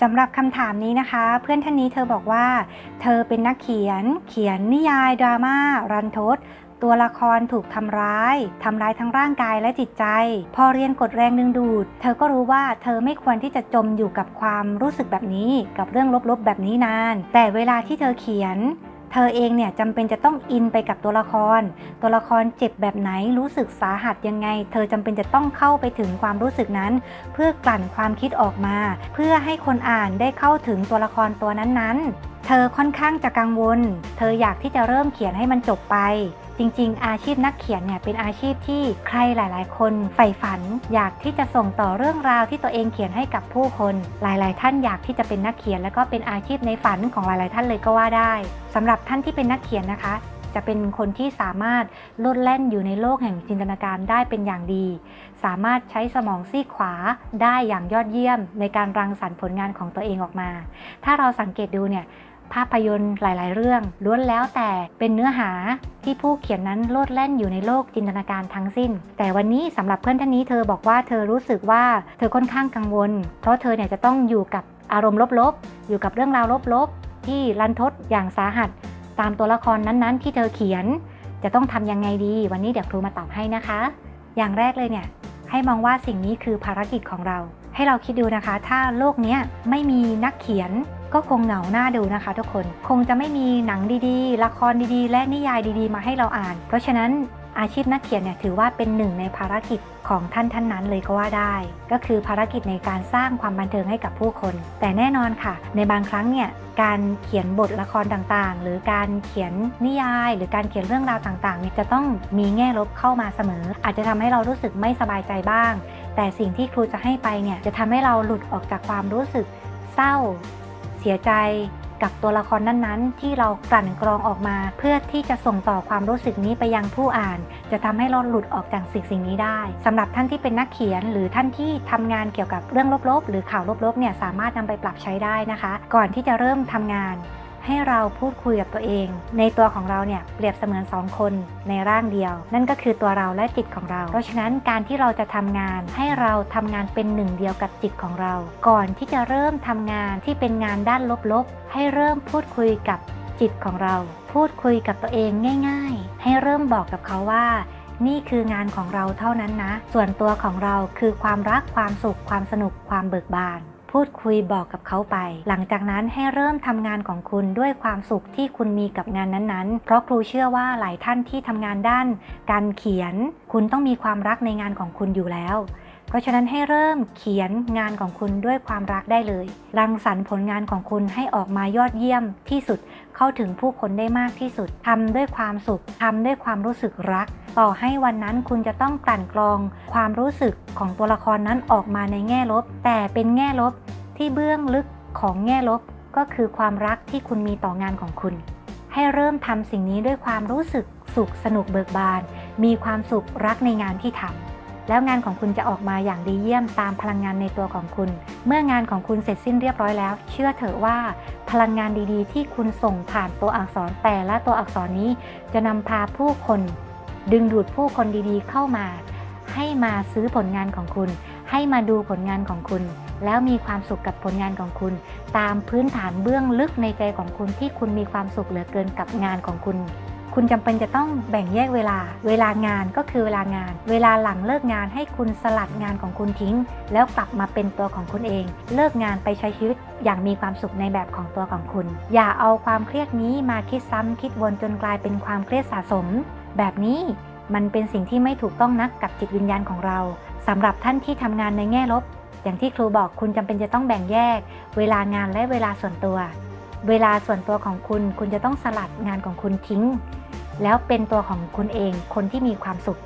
สำหรับคำถามนี้นะคะ เพื่อนท่านนี้เธอบอกว่า เธอเป็นนักเขียน เขียนนิยายดราม่ารันทดตัวละครถูกทำร้าย ทำร้ายทั้งร่างกายและจิตใจ พอเรียนกดแรงดึงดูด เธอก็รู้ว่าเธอไม่ควรที่จะจมอยู่กับความรู้สึกแบบนี้ กับเรื่องลบๆแบบนี้นาน แต่เวลาที่เธอเขียน เธอเองเนี่ยจำเป็นจะต้องอินไปกับตัวละคร ตัวละครเจ็บแบบไหนรู้สึกสาหัสยังไง เธอจำเป็นจะต้องเข้าไปถึงความรู้สึกนั้น เพื่อกลั่นความคิดออกมา เพื่อให้คนอ่านได้เข้าถึงตัวละครตัวนั้นๆ เธอค่อนข้างจะกังวล เธออยากที่จะเริ่มเขียนให้มันจบไป จริง ๆ อาชีพนักเขียนเนี่ยเป็นอาชีพที่ใครหลาย ๆ คนใฝ่ฝัน อยากที่จะส่งต่อเรื่องราวที่ตัวเองเขียนให้กับผู้คน หลาย ๆ ท่านอยากที่จะเป็นนักเขียน แล้วก็เป็นอาชีพในฝันของหลาย ๆ ท่านเลยก็ว่าได้สำหรับท่านที่เป็นนักเขียนนะคะ จะเป็นคนที่สามารถลดแล่นอยู่ในโลกแห่งจินตนาการได้เป็นอย่างดี สามารถใช้สมองซีขวาได้อย่างยอดเยี่ยม ในการรังสรรค์ผลงานของตัวเองออกมา ถ้าเราสังเกตดูเนี่ย ภาพยนตร์หลาย ๆ เรื่องล้วนแล้วแต่เป็นเนื้อหาที่ผู้เขียนนั้นโลดแล่นอยู่ในโลกจินตนาการทั้งสิ้น แต่วันนี้สำหรับเพื่อนท่านนี้เธอบอกว่าเธอรู้สึกว่าเธอค่อนข้างกังวล เพราะเธอเนี่ยจะต้องอยู่กับอารมณ์ลบ ๆ อยู่กับเรื่องราวลบ ๆ ที่รันทดอย่างสาหัส ตามตัวละครนั้น ๆ ที่เธอเขียน จะต้องทำยังไงดี วันนี้เดี๋ยวครูมาตอบให้นะคะ อย่างแรกเลยเนี่ยให้มองว่าสิ่งนี้คือภารกิจของเรา ให้เราคิดดูนะคะ ถ้าโลกนี้ไม่มีนักเขียน ก็คงเหงาหน้าดูนะคะทุกคน คงจะไม่มีหนังดีๆ ละครดีๆ และนิยายดีๆ มาให้เราอ่าน เพราะฉะนั้นอาชีพนักเขียนเนี่ยถือว่าเป็นหนึ่งในภารกิจของท่านท่านนั้นเลยก็ว่าได้ ก็คือภารกิจในการสร้างความบันเทิงให้กับผู้คน แต่แน่นอนค่ะ ในบางครั้งเนี่ยการเขียนบทละครต่างๆ หรือการเขียนนิยาย หรือการเขียนเรื่องราวต่างๆเนี่ยจะต้องมีแง่ลบเข้ามาเสมอ อาจจะทำให้เรารู้สึกไม่สบายใจบ้าง แต่สิ่งที่ครูจะให้ไปเนี่ยจะทำให้เราหลุดออกจากความรู้สึกเศร้า เสียใจกับตัวละครนั้นๆ ที่เรากลั่นกรองออกมา เพื่อที่จะส่งต่อความรู้สึกนี้ไปยังผู้อ่าน จะทำให้เราหลุดออกจากสิ่งสิ่งนี้ได้สำหรับท่านที่เป็นนักเขียน หรือท่านที่ทำงานเกี่ยวกับเรื่องลบๆ หรือข่าวลบๆเนี่ยสามารถนำไปปรับใช้ได้นะคะ ก่อนที่จะเริ่มทำงาน ให้เราพูดคุยกับตัวเอง ในตัวของเราเนี่ยเปรียบเสมือนสองคนในร่างเดียว นั่นก็คือตัวเราและจิตของเรา เพราะฉะนั้นการที่เราจะทำงานให้เราทำงานเป็นหนึ่งเดียวกับจิตของเรา ก่อนที่จะเริ่มทำงานที่เป็นงานด้านลบๆ ให้เริ่มพูดคุยกับจิตของเรา พูดคุยกับตัวเองง่าย ๆ ให้เริ่มบอกกับเขาว่านี่คืองานของเราเท่านั้นนะ ส่วนตัวของเราคือความรัก ความสุข ความสนุก ความเบิกบาน พูดคุยบอกกับเขาไป หลังจากนั้นให้เริ่มทำงานของคุณด้วยความสุขที่คุณมีกับงานนั้นๆ เพราะครูเชื่อว่าหลายท่านที่ทำงานด้าน การเขียน คุณต้องมีความรักในงานของคุณอยู่แล้ว เพราะฉะนั้นให้เริ่มเขียนงานของคุณด้วยความรักได้เลย รังสรรค์ผลงานของคุณให้ออกมายอดเยี่ยมที่สุด เข้าถึงผู้คนได้มากที่สุดทำด้วยความสุขทำด้วยความรู้สึกรัก ต่อให้วันนั้นคุณจะต้องกลั่นกรอง ความรู้สึกของตัวละครนั้นออกมาในแง่ลบ แต่เป็นแง่ลบที่เบื้องลึกของแง่ลบ ก็คือความรักที่คุณมีต่องานของคุณ ให้เริ่มทำสิ่งนี้ด้วยความรู้สึกสุขสนุกเบิกบาน มีความสุขรักในงานที่ทำ แล้วงานของคุณจะออกมาอย่างดีเยี่ยมตามพลังงานในตัวของคุณ เมื่องานของคุณเสร็จสิ้นเรียบร้อยแล้ว เชื่อเถอะว่าพลังงานดีๆ ที่คุณส่งผ่านตัวอักษรแต่ละตัวอักษรนี้ จะนำพาผู้คน ดึงดูดผู้คนดีๆ เข้ามา ให้มาซื้อผลงานของคุณ ให้มาดูผลงานของคุณ แล้วมีความสุขกับผลงานของคุณ ตามพื้นฐานเบื้องลึกในใจของคุณที่คุณมีความสุขเหลือเกินกับงานของคุณ คุณจำเป็นจะต้องแบ่งแยกเวลา เวลางานก็คือเวลางาน เวลาหลังเลิกงานให้คุณสลัดงานของคุณทิ้ง แล้วกลับมาเป็นตัวของคุณเอง เลิกงานไปใช้ชีวิตอย่างมีความสุขในแบบของตัวของคุณ อย่าเอาความเครียดนี้มาคิดซ้ำคิดวนจนกลายเป็นความเครียดสะสม แบบนี้มันเป็นสิ่งที่ไม่ถูกต้องนักกับจิตวิญญาณของเราสำหรับท่านที่ทำงานในแง่ลบ อย่างที่ครูบอกคุณจำเป็นจะต้องแบ่งแยก เวลางานและเวลาส่วนตัว เวลาส่วนตัวของคุณ คุณจะต้องสลัดงานของคุณทิ้ง แล้วเป็นตัวของคุณเองคนที่มีความสุข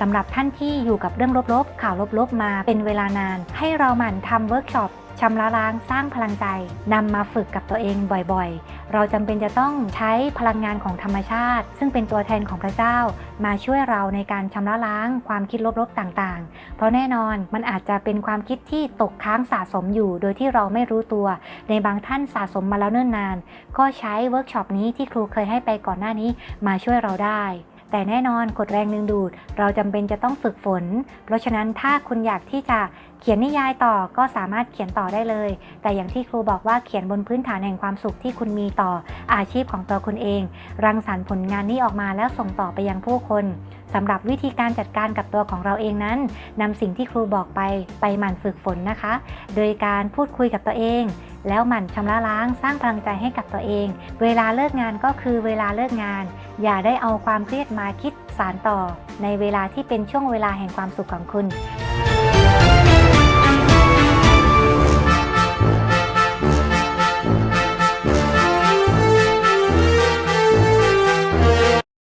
สำหรับท่านที่อยู่กับเรื่องลบๆ ข่าวลบๆ มาเป็นเวลานาน ให้เราหมั่นทำเวิร์กช็อปชำระล้างสร้างพลังใจนำมาฝึกกับตัวเองบ่อยๆ เราจำเป็นจะต้องใช้พลังงานของธรรมชาติ ซึ่งเป็นตัวแทนของพระเจ้า มาช่วยเราในการชำระล้างความคิดลบๆต่างๆ เพราะแน่นอนมันอาจจะเป็นความคิดที่ตกค้างสะสมอยู่ โดยที่เราไม่รู้ตัว ในบางท่านสะสมมาแล้วเนิ่นนาน ก็ใช้เวิร์กช็อปนี้ที่ครูเคยให้ไปก่อนหน้านี้มาช่วยเราได้ แต่แน่นอนกฎแรงดึงดูด เราจำเป็นจะต้องฝึกฝน เพราะฉะนั้นถ้าคุณอยากที่จะเขียนนิยายต่อก็สามารถเขียนต่อได้เลย แต่อย่างที่ครูบอกว่าเขียนบนพื้นฐานแห่งความสุขที่คุณมีต่ออาชีพของตัวคุณเอง รังสรรค์ผลงานนี้ออกมาแล้วส่งต่อไปยังผู้คนสำหรับวิธีการจัดการกับตัวของเราเองนั้นนำสิ่งที่ครูบอกไปไปหมั่นฝึกฝนนะคะ โดยการพูดคุยกับตัวเอง แล้วหมั่นชำระล้างสร้างพลังใจให้กับตัวเอง เวลาเลิกงานก็คือเวลาเลิกงาน อย่าได้เอาความเครียดมาคิดสารต่อ ในเวลาที่เป็นช่วงเวลาแห่งความสุขของคุณ